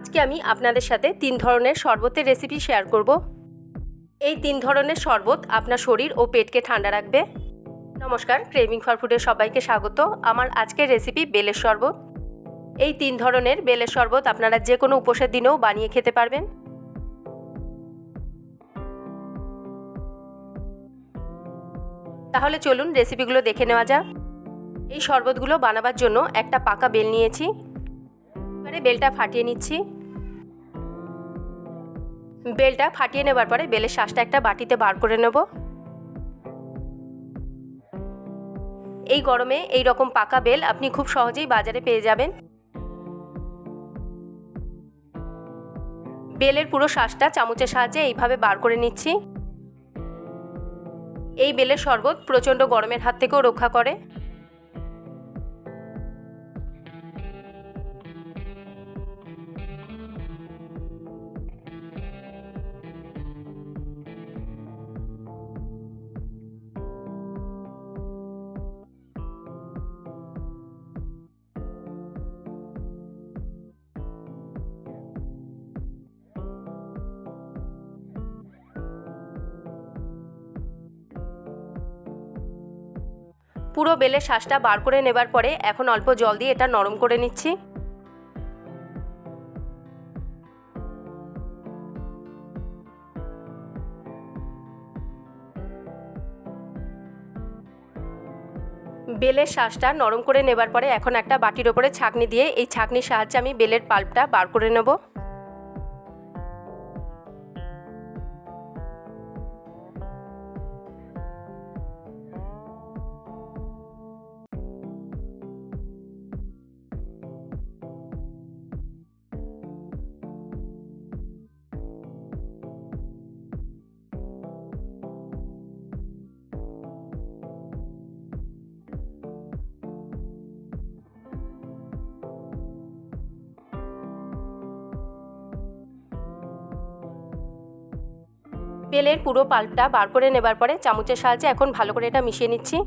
আজকে আমি আপনাদের সাথে তিন ধরনের শরবতের রেসিপি শেয়ার করব। এই তিন ধরনের শরবত আপনার শরীর ও পেটকে ঠান্ডা রাখবে। নমস্কার ক্রেভিং ফর ফুডের সবাইকে স্বাগত। আমার আজকের রেসিপি বেলের শরবত। এই তিন ধরনের বেলের শরবত আপনারা যে কোনো উপোসের দিনেও বানিয়ে খেতে পারবেন। তাহলে চলুন রেসিপিগুলো দেখে নেওয়া যাক। এই শরবতগুলো বানাবার জন্য একটা পাকা বেল নিয়েছি। এবারে বেলটা ফাটিয়ে নিচ্ছি। বেলটা ফাটিয়ে নেবার পরে বেলের শ্বাসটা একটা বাটিতে বার করে নেব। এই গরমে এই রকম পাকা বেল আপনি খুব সহজেই বাজারে পেয়ে যাবেন। বেলের পুরো শ্বাসটা চামচের সাহায্যে এইভাবে বার করে নিচ্ছি। এই বেলের শরবত প্রচণ্ড গরমের হাত থেকেও রক্ষা করে। পুরো বেলের শ্বাসটা বার করে নেবার পরে এখন অল্প জল দিয়ে এটা নরম করে নিচ্ছি। বেলের শ্বাসটা নরম করে নেবার পরে এখন একটা বাটির ওপরে ছাঁকনি দিয়ে এই ছাঁকনির সাহায্যে আমি বেলের পাল্পটা বার করে নেব। বেলের পুরো পাল্পটা বার করে নেবার পরে চামচের সাহায্যে এখন ভালো করে এটা মিশিয়ে নিচ্ছি।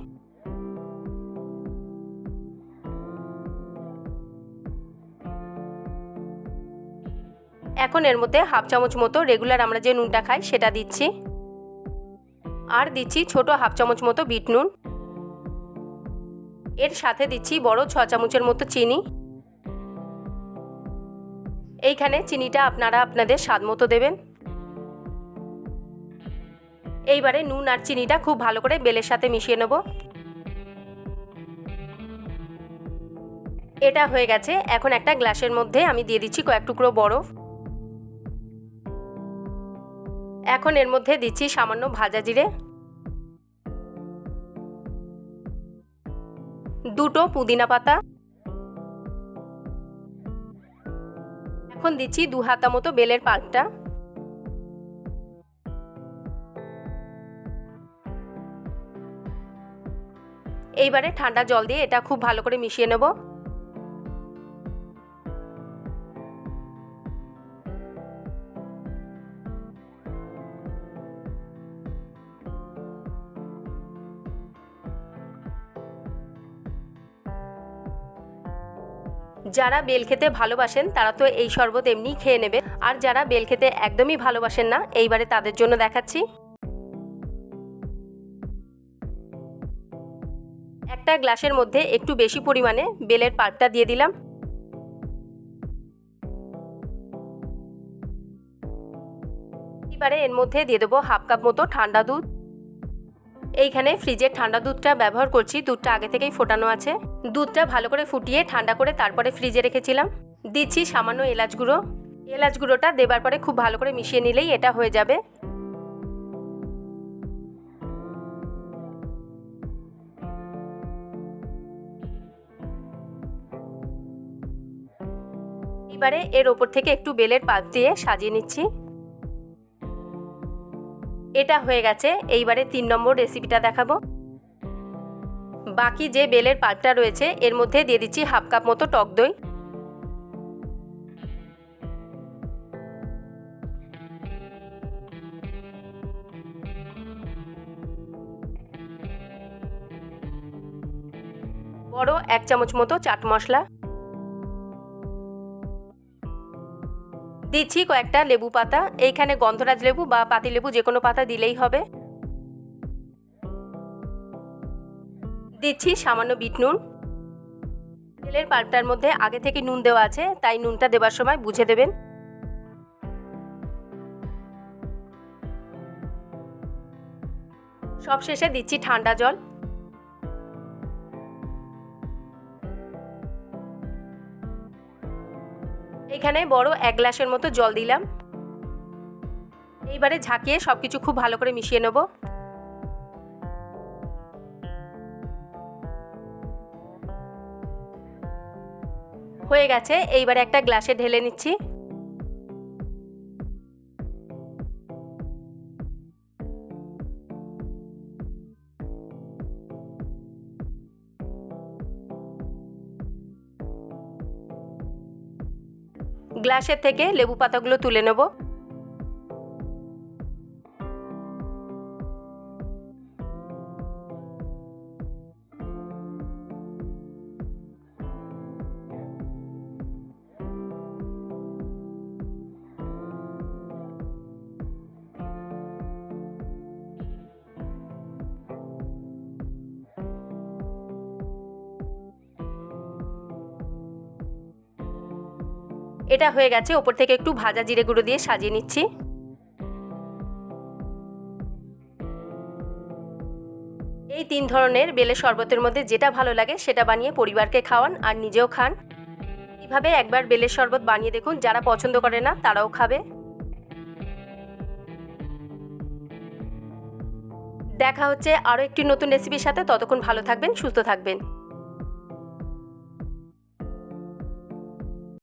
এখন এর মধ্যে হাফ চামচ মতো রেগুলার আমরা যে নুনটা খাই সেটা দিচ্ছি। আর দিচ্ছি ছোট হাফ চামচ মতো বিট নুন। এর সাথে দিচ্ছি বড় ছ চামচের মতো চিনি। এইখানে চিনিটা আপনারা আপনাদের স্বাদ মতো দেবেন। এইবারে নুন আর চিনিটা খুব ভালো করে বেলের সাথে মিশিয়ে নেব। এটা হয়ে গেছে। এখন একটা গ্লাসের মধ্যে আমি দিয়ে দিচ্ছি কয়েক টুকরো বরফ। এখন এর মধ্যে দিচ্ছি সামান্য ভাজা জিরে। দুটো পুদিনা পাতা। এখন দিচ্ছি দু হাতা মতো বেলের পাল্পটা। এইবারে ঠান্ডা জল দিয়ে এটা খুব ভালো করে মিশিয়ে নেব। যারা বেল খেতে ভালোবাসেন, তারা তো এই শরবত এমনি খেয়ে নেবে। আর যারা বেল খেতে একদমই ভালোবাসেন না, এইবারে তাদের জন্য দেখাচ্ছি। একটা গ্লাসের মধ্যে একটু বেশি পরিমাণে বেলের পাল্পটা দিয়ে দিলাম। এবারে এর মধ্যে দিয়ে দেবো হাফ কাপ মতো ঠান্ডা দুধ। এইখানে ফ্রিজের ঠান্ডা দুধটা ব্যবহার করছি, দুধটা আগে থেকেই ফোটানো আছে। দুধটা ভালো করে ফুটিয়ে ঠান্ডা করে তারপরে ফ্রিজে রেখেছিলাম। দিচ্ছি সামান্য এলাচ গুঁড়ো। এলাচ গুঁড়োটা দেবার পরে খুব ভালো করে মিশিয়ে নিলেই এটা হয়ে যাবে। এবারে এর ওপর থেকে একটু বেলের পাত দিয়ে সাজিয়ে নিচ্ছি। এটা হয়ে গেছে, এইবারে তিন নম্বর রেসিপিটা দেখাবো। বাকি যে বেলের পাল্পটা রয়েছে, এর মধ্যে দিয়ে দিচ্ছি হাফ কাপ মতো টক দই। বড় এক চামচ মতো চাট মশলা। দিচ্ছি কয়েকটা লেবু পাতা। এইখানে গন্ধরাজ লেবু বা পাতিলেবু যে কোনো পাতা দিলেই হবে। দিচ্ছি সামান্য বিট নুন। তেলের পাল্পটার মধ্যে আগে থেকে নুন দেওয়া আছে, তাই নুনটা দেবার সময় বুঝে দেবেন। সব শেষে দিচ্ছি ঠান্ডা জল। এখানে বড় এক গ্লাসের মতো জল দিলাম। এইবারে ঝাঁকিয়ে সব কিছু খুব ভালো করে মিশিয়ে নেব। হয়ে গেছে, এইবারে একটা গ্লাসে ঢেলে নিচ্ছি। গ্লাসের থেকে লেবু পাতাগুলো তুলে নেব। এটা হয়ে গেছে, ওপর থেকে একটু ভাজা জিরে গুঁড়ো দিয়ে সাজিয়ে নিচ্ছি। এই তিন ধরনের বেলে শরবতের মধ্যে যেটা ভালো লাগে সেটা বানিয়ে পরিবারকে খাওয়ান আর নিজেও খান। এইভাবে একবার বেলের শরবত বানিয়ে দেখুন, যারা পছন্দ করে না তারাও খাবে। দেখা হচ্ছে আরও একটি নতুন রেসিপির সাথে। ততক্ষণ ভালো থাকবেন, সুস্থ থাকবেন।